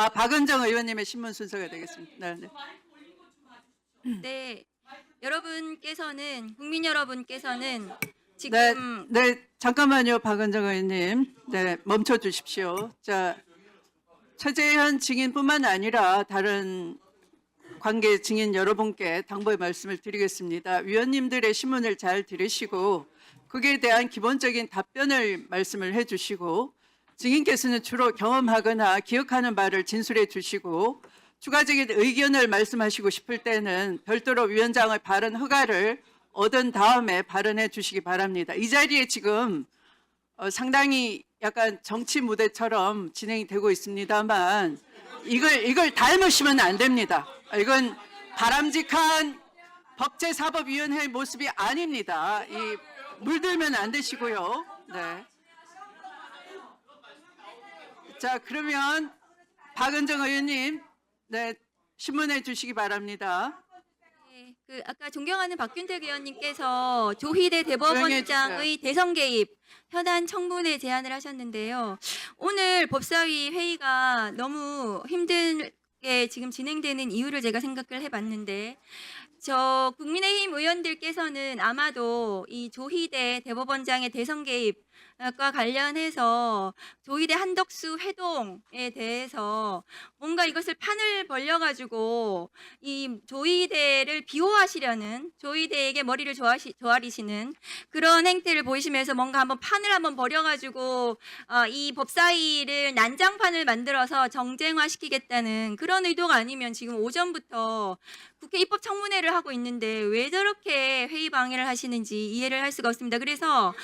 아 박은정 의원님의 신문 순서가 되겠습니다. 네, 네. 네, 여러분께서는 국민 여러분께서는 네, 지금 네, 잠깐만요, 박은정 의원님. 네, 멈춰 주십시오. 자, 최재현 증인뿐만 아니라 다른 관계 증인 여러분께 당부의 말씀을 드리겠습니다. 위원님들의 신문을 잘 들으시고 그에 대한 기본적인 답변을 말씀을 해주시고 증인께서는 주로 경험하거나 기억하는 바를 진술해 주시고 추가적인 의견을 말씀하시고 싶을 때는 별도로 위원장의 발언 허가를 얻은 다음에 발언해 주시기 바랍니다. 이 자리에 지금 어, 상당히 약간 정치 무대처럼 진행이 되고 있습니다만 이걸 이걸 닮으시면 안 됩니다. 이건 바람직한 법제사법위원회의 모습이 아닙니다. 이 물들면 안 되시고요. 네. 자 그러면 박은정 의원님, 네 신문해 주시기 바랍니다. 네, 그 아까 존경하는 박균택 의원님께서 조희대 대법원장의 대선 개입 현안 청문회 제안을 하셨는데요. 오늘 법사위 회의가 너무 힘들게 지금 진행되는 이유를 제가 생각을 해봤는데 저 국민의힘 의원들께서는 아마도 이 조희대 대법원장의 대선 개입 과 관련해서 조희대 한덕수 회동에 대해서 뭔가 이것을 판을 벌려가지고 이 조희대를 비호하시려는 조희대에게 머리를 조아시, 조아리시는 그런 행태를 보이시면서 뭔가 한번 판을 한번 벌여가지고 어, 이 법사위를 난장판을 만들어서 정쟁화시키겠다는 그런 의도가 아니면 지금 오전부터 국회 입법 청문회를 하고 있는데 왜 저렇게 회의 방해를 하시는지 이해를 할 수가 없습니다. 그래서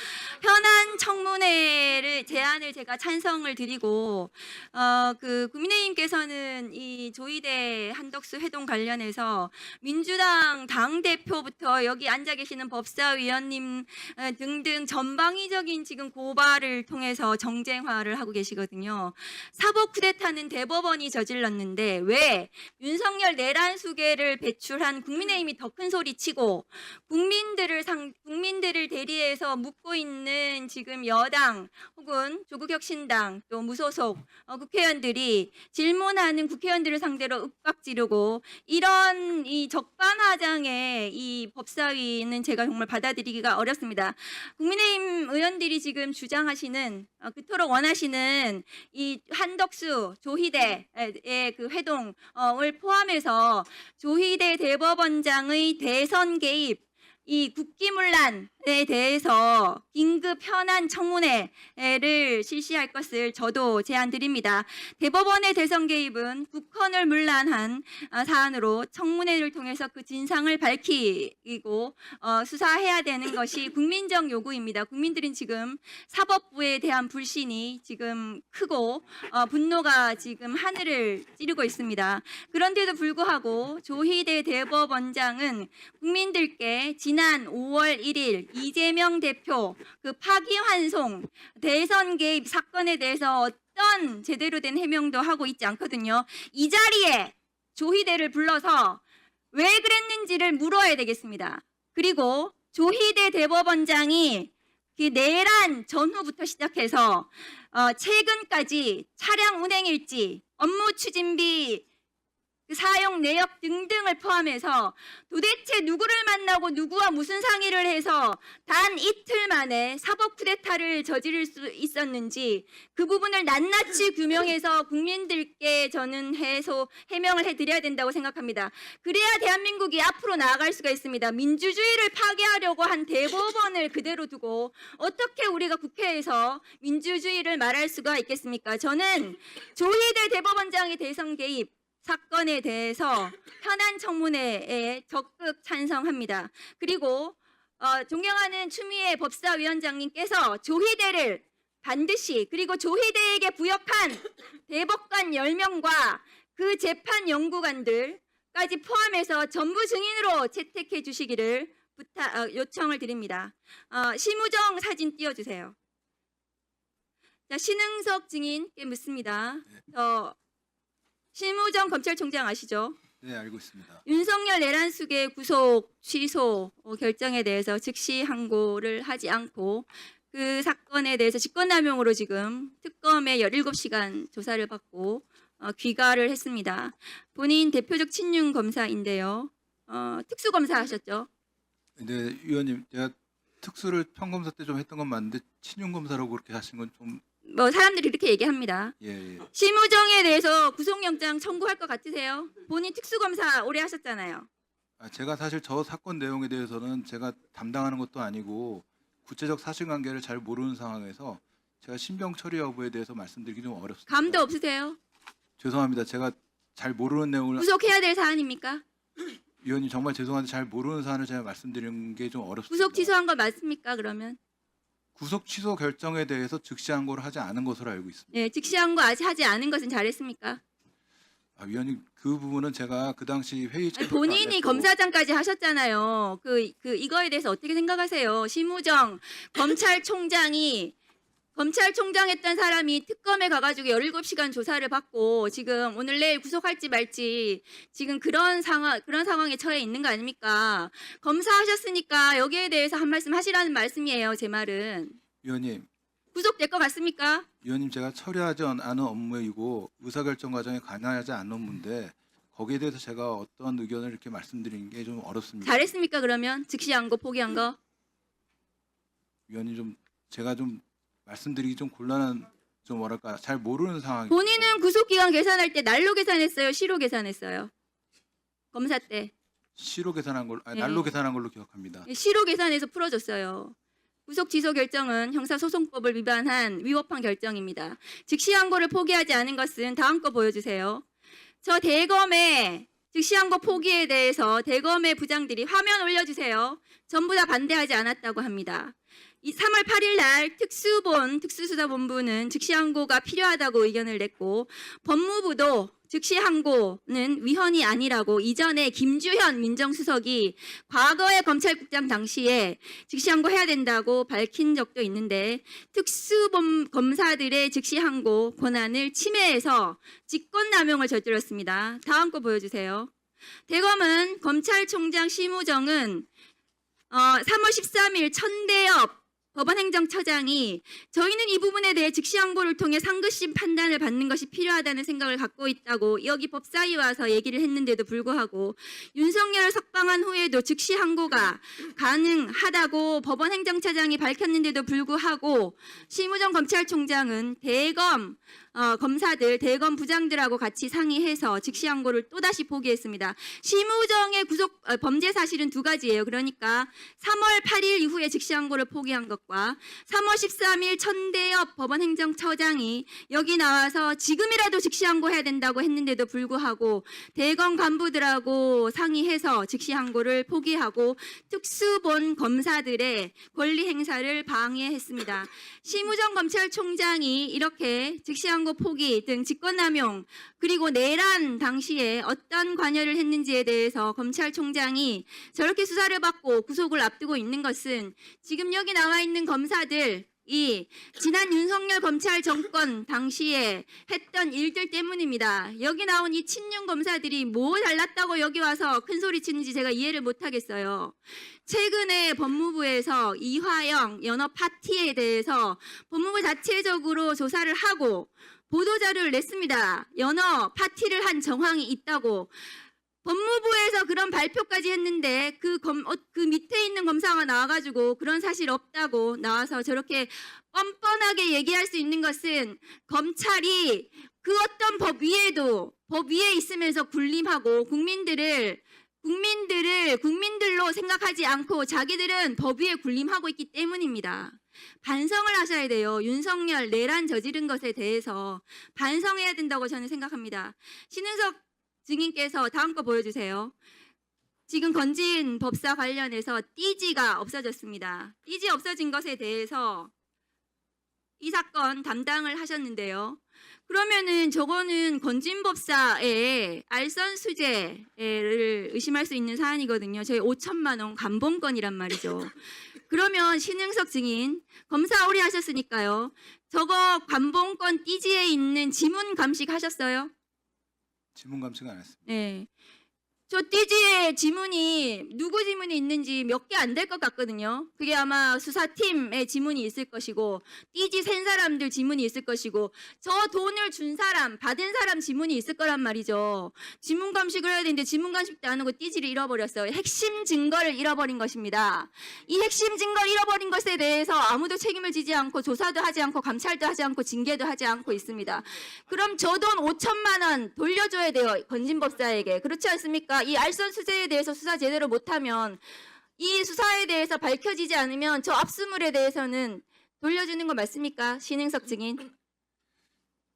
현안 청문회를 제안을 제가 찬성을 드리고 어, 그 국민의힘께서는 이 조희대 한덕수 회동 관련해서 민주당 당 대표부터 여기 앉아 계시는 법사위원님 어, 등등 전방위적인 지금 고발을 통해서 정쟁화를 하고 계시거든요. 사법 쿠데타는 대법원이 저질렀는데 왜 윤석열 내란 수계를 배출한 국민의힘이 더 큰 소리 치고 국민들을 상 국민들을 대리해서 묻고 있는 지금 여당 혹은 조국혁신당 또 무소속 어, 국회의원들이 질문하는 국회의원들을 상대로 윽박 지르고 이런 이 적반하장의 이 법사위는 제가 정말 받아들이기가 어렵습니다. 국민의힘 의원들이 지금 주장하시는 어, 그토록 원하시는 이 한덕수 조희대의 그 회동을 포함해서 조희대 대법원장의 대선 개입 이 국기문란에 대해서 긴급 현안 청문회를 실시할 것을 저도 제안드립니다. 대법원의 대선 개입은 국헌을 문란한 아, 사안으로 청문회를 통해서 그 진상을 밝히고 어, 수사해야 되는 것이 국민적 요구입니다. 국민들은 지금 사법부에 대한 불신이 지금 크고 어, 분노가 지금 하늘을 찌르고 있습니다. 그런데도 불구하고 조희대 대법원장은 국민들께 지난 5월 1일 이재명 대표 그 파기환송 대선 개입 사건에 대해서 어떤 제대로 된 해명도 하고 있지 않거든요. 이 자리에 조희대를 불러서 왜 그랬는지를 물어야 되겠습니다. 그리고 조희대 대법원장이 그 내란 전후부터 시작해서 어, 최근까지 차량 운행 일지, 업무 추진비 그 사용 내역 등등을 포함해서 도대체 누구를 만나고 누구와 무슨 상의를 해서 단 이틀 만에 사법 쿠데타를 저지를 수 있었는지 그 부분을 낱낱이 규명해서 국민들께 저는 해소 해명을 해드려야 된다고 생각합니다. 그래야 대한민국이 앞으로 나아갈 수가 있습니다. 민주주의를 파괴하려고 한 대법원을 그대로 두고 어떻게 우리가 국회에서 민주주의를 말할 수가 있겠습니까? 저는 조희대 대법원장의 대선 개입 사건에 대해서 현안 청문회에 적극 찬성합니다. 그리고 어, 존경하는 추미애 법사위원장님께서 조희대를 반드시 그리고 조희대에게 부역한 대법관 10명과 그 재판 연구관들까지 포함해서 전부 증인으로 채택해 주시기를 부탁 어, 요청을 드립니다. 어, 심우정 사진 띄워주세요. 자, 신흥석 증인께 묻습니다. 어, 심우정 검찰총장 아시죠? 네, 알고 있습니다. 윤석열 내란 수계 구속 취소 어, 결정에 대해서 즉시 항고를 하지 않고 그 사건에 대해서 직권남용으로 지금 특검에 17시간 조사를 받고 어, 귀가를 했습니다. 본인 대표적 친윤 검사인데요. 어, 특수 검사 하셨죠? 근데 위원님 제가 특수를 평검사 때 좀 했던 건 맞는데 친윤 검사라고 그렇게 하신 건좀 뭐 사람들이 이렇게 얘기합니다. 예, 예. 심우정에 대해서 구속영장 청구할 것 같으세요? 본인 특수검사 오래 하셨잖아요. 아, 제가 사실 저 사건 내용에 대해서는 제가 담당하는 것도 아니고 구체적 사실관계를 잘 모르는 상황에서 제가 신병 처리 여부에 대해서 말씀드리기 좀 어렵습니다. 감도 없으세요? 죄송합니다. 제가 잘 모르는 내용을 구속해야 될 사안입니까? 위원님 정말 죄송한데 잘 모르는 사안을 제가 말씀드리는 게 좀 어렵습니다. 구속 취소한 거 맞습니까? 그러면 구속 취소 결정에 대해서 즉시 항고를 하지 않은 것으로 알고 있습니다. 네, 즉시한 거 아직 하지 않은 것은 잘했습니까? 아, 위원님 그 부분은 제가 그 당시 회의 아니, 참석도 안 본인이 했고 검사장까지 하셨잖아요. 그, 그 이거에 대해서 어떻게 생각하세요? 심우정 검찰총장이 검찰총장 했던 사람이 특검에 가가지고 17시간 조사를 받고 지금 오늘 내일 구속할지 말지 지금 그런 상황 그런 상황에 처해 있는 거 아닙니까? 검사하셨으니까 여기에 대해서 한 말씀 하시라는 말씀이에요. 제 말은 위원님 구속될 것 같습니까? 위원님 제가 처리하지 않은 업무이고 의사결정 과정에 관여하지 않은 업무인데 거기에 대해서 제가 어떤 의견을 이렇게 말씀드리는 게 좀 어렵습니다. 잘했습니까? 그러면 즉시한 거 포기한 거 위원님 좀 제가 좀 말씀드리기 좀 곤란한 좀 뭐랄까 잘 모르는 상황이 본인은 구속 기간 계산할 때 날로 계산했어요, 시로 계산했어요. 검사 때 시로 계산한 걸로 아니, 네. 날로 계산한 걸로 기억합니다. 시로 계산해서 풀어줬어요. 구속 취소 결정은 형사소송법을 위반한 위법한 결정입니다. 즉시 항고를 포기하지 않은 것은 다음 거 보여주세요. 저 대검의 즉시 항고 포기에 대해서 대검의 부장들이 화면 올려주세요. 전부 다 반대하지 않았다고 합니다. 이 3월 8일 날 특수본 특수수사본부는 즉시 항고가 필요하다고 의견을 냈고 법무부도 즉시 항고는 위헌이 아니라고 이전에 김주현 민정수석이 과거의 검찰국장 당시에 즉시 항고해야 된다고 밝힌 적도 있는데 특수범 검사들의 즉시 항고 권한을 침해해서 직권남용을 저질렀습니다. 다음 거 보여주세요. 대검은 검찰총장 심우정은 어, 3월 13일 천대엽 법원행정처장이 저희는 이 부분에 대해 즉시 항고를 통해 상급심 판단을 받는 것이 필요하다는 생각을 갖고 있다고 여기 법사위 와서 얘기를 했는데도 불구하고 윤석열을 석방한 후에도 즉시 항고가 가능하다고 법원행정처장이 밝혔는데도 불구하고 심우정 검찰총장은 대검 어, 검사들 대검 부장들하고 같이 상의해서 즉시 항고를 또다시 포기했습니다. 심우정의 구속 어, 범죄 사실은 두 가지예요. 그러니까 3월 8일 이후에 즉시 항고를 포기한 것과 3월 13일 천대엽 법원 행정처장이 여기 나와서 지금이라도 즉시 항고해야 된다고 했는데도 불구하고 대검 간부들하고 상의해서 즉시 항고를 포기하고 특수본 검사들의 권리 행사를 방해했습니다. 심우정 검찰총장이 이렇게 즉시 항고 포기 등 직권남용 그리고 내란 당시에 어떤 관여를 했는지에 대해서 검찰총장이 저렇게 수사를 받고 구속을 앞두고 있는 것은 지금 여기 나와 있는 검사들 이 지난 윤석열 검찰 정권 당시에 했던 일들 때문입니다. 여기 나온 이 친윤 검사들이 뭐 잘났다고 여기 와서 큰 소리 치는지 제가 이해를 못 하겠어요. 최근에 법무부에서 이화영 연어 파티에 대해서 법무부 자체적으로 조사를 하고 보도자료를 냈습니다. 연어 파티를 한 정황이 있다고. 법무부에서 그런 발표까지 했는데 그, 검, 어, 그 밑에 있는 검사가 나와가지고 그런 사실 없다고 나와서 저렇게 뻔뻔하게 얘기할 수 있는 것은 검찰이 그 어떤 법 위에도 법 위에 있으면서 군림하고 국민들을 국민들을 국민들로 생각하지 않고 자기들은 법 위에 군림하고 있기 때문입니다. 반성을 하셔야 돼요. 윤석열 내란 저지른 것에 대해서 반성해야 된다고 저는 생각합니다. 신은석 증인께서 다음 거 보여주세요. 지금 건진 법사 관련해서 띠지가 없어졌습니다. 띠지 없어진 것에 대해서 이 사건 담당을 하셨는데요. 그러면은 저거는 건진 법사의 알선 수재를 의심할 수 있는 사안이거든요. 저희 5천만 원 감봉권이란 말이죠. 그러면 신흥석 증인 검사 오래 하셨으니까요. 저거 감봉권 띠지에 있는 지문 감식 하셨어요? 지문 감식 안 했습니다. 네. 저 띠지의 지문이 누구 지문이 있는지 몇 개 안 될 것 같거든요. 그게 아마 수사팀의 지문이 있을 것이고 띠지 센 사람들 지문이 있을 것이고 저 돈을 준 사람 받은 사람 지문이 있을 거란 말이죠. 지문 감식을 해야 되는데 지문 감식도 안 하고 띠지를 잃어버렸어요. 핵심 증거를 잃어버린 것입니다. 이 핵심 증거를 잃어버린 것에 대해서 아무도 책임을 지지 않고 조사도 하지 않고 감찰도 하지 않고 징계도 하지 않고 있습니다. 그럼 저 돈 5천만 원 돌려줘야 돼요. 건진법사에게. 그렇지 않습니까? 이 알선 수재에 대해서 수사 제대로 못하면 이 수사에 대해서 밝혀지지 않으면 저 압수물에 대해서는 돌려주는 거 맞습니까? 신행석 증인.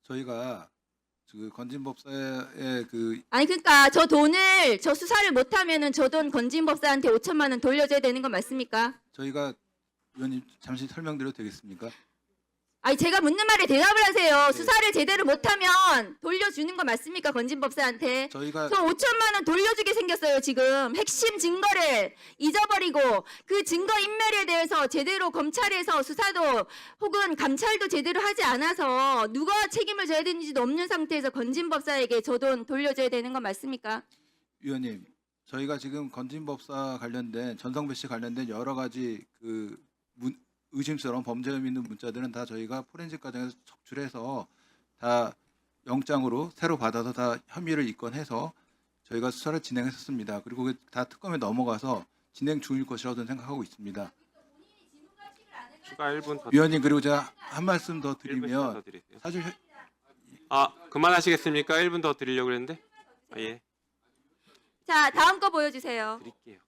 저희가 그 건진법사의 그 아니 그러니까 저 돈을 저 수사를 못하면은 저 돈 건진법사한테 5천만 원 돌려줘야 되는 거 맞습니까? 저희가 의원님 잠시 설명드려도 되겠습니까? 아니 제가 묻는 말에 대답을 하세요. 네. 수사를 제대로 못하면 돌려주는 거 맞습니까? 건진법사한테. 저희가 저 5천만 원 돌려주게 생겼어요 지금 핵심 증거를 잊어버리고 그 증거 인멸에 대해서 제대로 검찰에서 수사도 혹은 감찰도 제대로 하지 않아서 누가 책임을 져야 되는지도 없는 상태에서 건진법사에게 저 돈 돌려줘야 되는 건 맞습니까? 위원님, 저희가 지금 건진법사 관련된 전성배 씨 관련된 여러 가지 그 문- 의심스러운 범죄 혐의 있는 문자들은 다 저희가 포렌식 과정에서 적출해서 다 영장으로 새로 받아서 다 혐의를 입건해서 저희가 수사를 진행했었습니다. 그리고 그게 다 특검에 넘어가서 진행 중일 것이라고 저는 생각하고 있습니다. 추가 1분 더 위원님 그리고 제가 한 말씀 더 1분 더 드리면 드리세요. 사실 현- 아 그만하시겠습니까? 1분 더 드리려고 그랬는데 아, 예 자 다음 거 보여주세요. 드릴게요.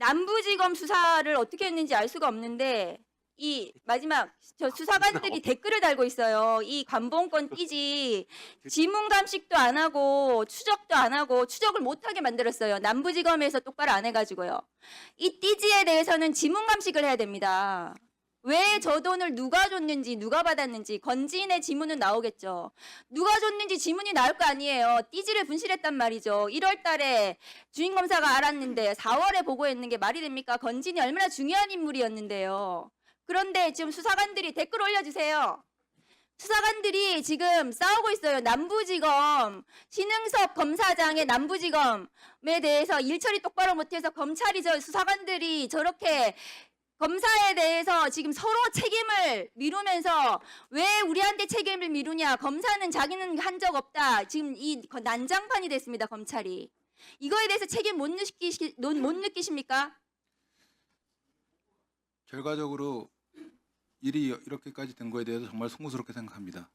남부지검 수사를 어떻게 했는지 알 수가 없는데 이 마지막 저 수사관들이 댓글을 달고 있어요. 이 관봉권 띠지 지문 감식도 안 하고 추적도 안 하고 추적을 못 하게 만들었어요. 남부지검에서 똑바로 안 해가지고요. 이 띠지에 대해서는 지문 감식을 해야 됩니다. 왜 저 돈을 누가 줬는지 누가 받았는지 건진의 지문은 나오겠죠. 누가 줬는지 지문이 나올 거 아니에요. 띠지를 분실했단 말이죠. 1월 달에 주인 검사가 알았는데 4월에 보고했는 게 말이 됩니까? 건진이 얼마나 중요한 인물이었는데요. 그런데 지금 수사관들이 댓글 올려주세요. 수사관들이 지금 싸우고 있어요. 남부지검 신흥석 검사장의 남부지검에 대해서 일처리 똑바로 못해서 검찰이 저 수사관들이 저렇게 검사에 대해서 지금 서로 책임을 미루면서 왜 우리한테 책임을 미루냐? 검사는 자기는 한 적 없다. 지금 이 난장판이 됐습니다. 검찰이. 이거에 대해서 책임 못, 느끼시, 못 느끼십니까? 결과적으로 일이 이렇게까지 된 거에 대해서 정말 송구스럽게 생각합니다.